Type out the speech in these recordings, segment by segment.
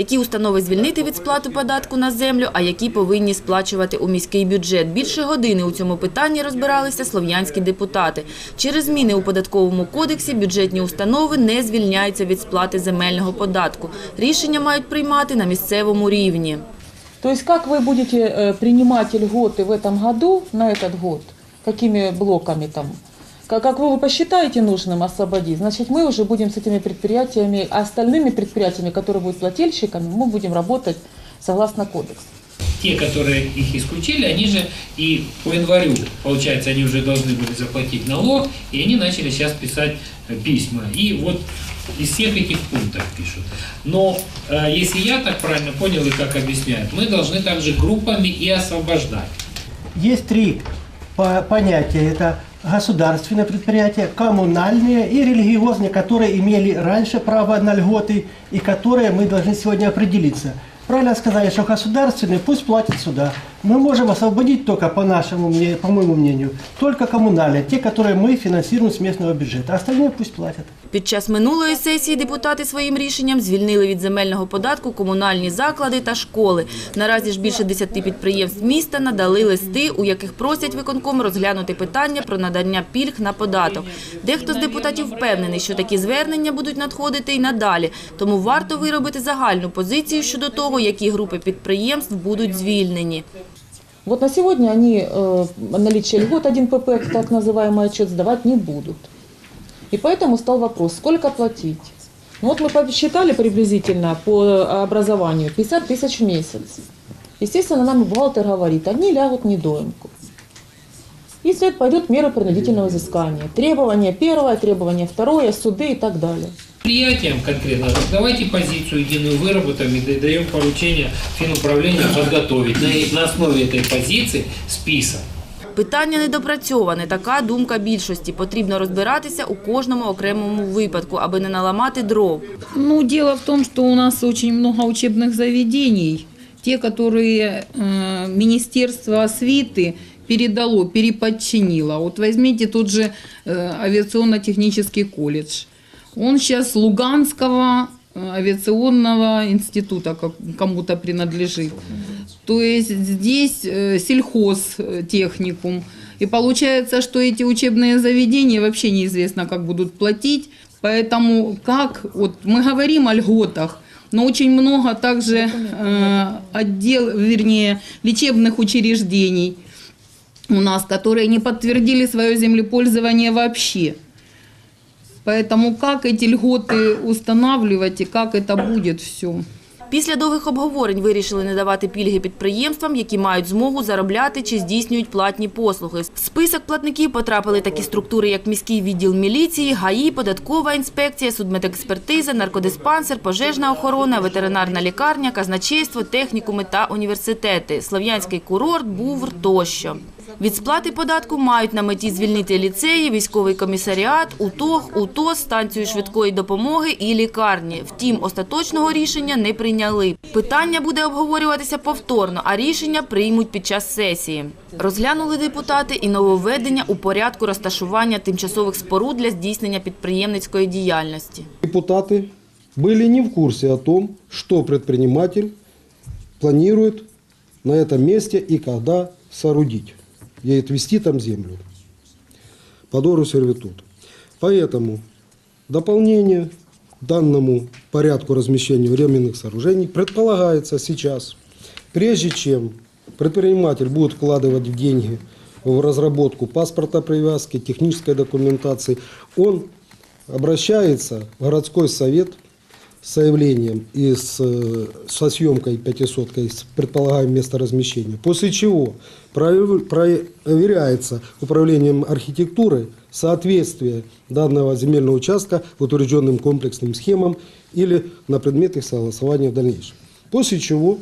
які установи звільнити від сплати податку на землю, а які повинні сплачувати у міський бюджет. Більше години у цьому питанні розбиралися слов'янські депутати. Через зміни у податковому кодексі бюджетні установи не звільняються від сплати земельного податку. Рішення мають приймати на місцевому рівні. То есть как вы будете э, принимать льготы в этом году, на этот год, какими блоками там, как, вы посчитаете нужным освободить, значит мы уже будем с этими предприятиями, а остальными предприятиями, которые будут плательщиками, мы будем работать согласно кодексу. Те, которые их исключили, они же и по январю, получается, они уже должны были заплатить налог, и они начали сейчас писать э, письма. И вот из всех этих пунктов пишут. Но э, если я так правильно понял и как объясняют, мы должны также группами и освобождать. Есть три по- понятия. Это государственные предприятия, коммунальные и религиозные, которые имели раньше право на льготы и которые мы должны сегодня определиться. Правильно сказали, что государственные пусть платят сюда. Мы можем освободить только, по нашему, мне- по моему мнению, только коммунальные, те, которые мы финансируем с местного бюджета. Остальные пусть платят. Під час минулої сесії депутати своїм рішенням звільнили від земельного податку комунальні заклади та школи. Наразі ж більше 10 підприємств міста надали листи, у яких просять виконком розглянути питання про надання пільг на податок. Дехто з депутатів впевнений, що такі звернення будуть надходити і надалі, тому варто виробити загальну позицію щодо того, які групи підприємств будуть звільнені. Вот на сегодня они э, наличие льгот 1 ПП, так называемый отчет, сдавать не будут. И поэтому стал вопрос, сколько платить? Ну вот мы посчитали приблизительно по образованию 50 тысяч в месяц. Естественно, нам бухгалтер говорит, они лягут в недоимку. И след пойдут меры принудительного взыскания. Требование первое, требование второе, суды и так далее. Предприятиям конкретно, вот давайте позицию единую выработаем и даем поручение финуправлению подготовить на, на основе этой позиции список. Питання недопрацьоване. Така думка більшості. Потрібно розбиратися у кожному окремому випадку, аби не наламати дров. Ну, дело в том, что у нас очень много учебных заведений. Те, которые э, Министерство освиты передало, переподчинило. Вот возьмите тот же э, авиационно-технический колледж. Он сейчас Луганского э, авиационного института как- кому-то принадлежит. То есть здесь э, сельхозтехникум. И получается, что эти учебные заведения вообще неизвестно, как будут платить. Поэтому как, вот мы говорим о льготах, но очень много также э, отдел, вернее, лечебных учреждений у нас, которые не подтвердили свое землепользование вообще. Поэтому как эти льготы устанавливать и как это будет все? Після довгих обговорень вирішили не давати пільги підприємствам, які мають змогу заробляти чи здійснюють платні послуги. В список платників потрапили такі структури, як міський відділ міліції, ГАІ, податкова інспекція, судмедекспертиза, наркодиспансер, пожежна охорона, ветеринарна лікарня, казначейство, технікуми та університети, Слов'янський курорт, Бувр тощо. Від сплати податку мають на меті звільнити ліцеї, військовий комісаріат, УТОГ, УТОС, станцію швидкої допомоги і лікарні. Втім, остаточного рішення не прийняли. Питання буде обговорюватися повторно, а рішення приймуть під час сесії. Розглянули депутати і нововведення у порядку розташування тимчасових споруд для здійснення підприємницької діяльності. Депутаты были не в курсе о том, что предприниматель планирует на этом месте и когда соорудить И отвести там землю по дору сервитут. Поэтому дополнение данному порядку размещения временных сооружений предполагается сейчас, прежде чем предприниматель будет вкладывать деньги в разработку паспорта привязки, технической документации, он обращается в городской совет с заявлением и с, э, со съемкой пятисоткой с предполагаемым месторазмещением, после чего провер- проверяется управлением архитектуры соответствие данного земельного участка утвержденным комплексным схемам или на предмет их согласования в дальнейшем. После чего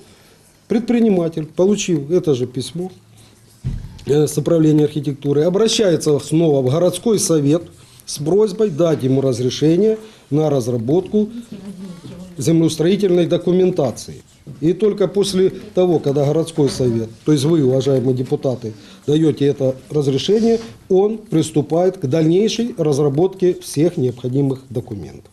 предприниматель, получив это же письмо, э, с управления архитектуры, обращается снова в городской совет с просьбой дать ему разрешение на разработку землеустроительной документации. И только после того, когда городской совет, то есть вы, уважаемые депутаты, даете это разрешение, он приступает к дальнейшей разработке всех необходимых документов.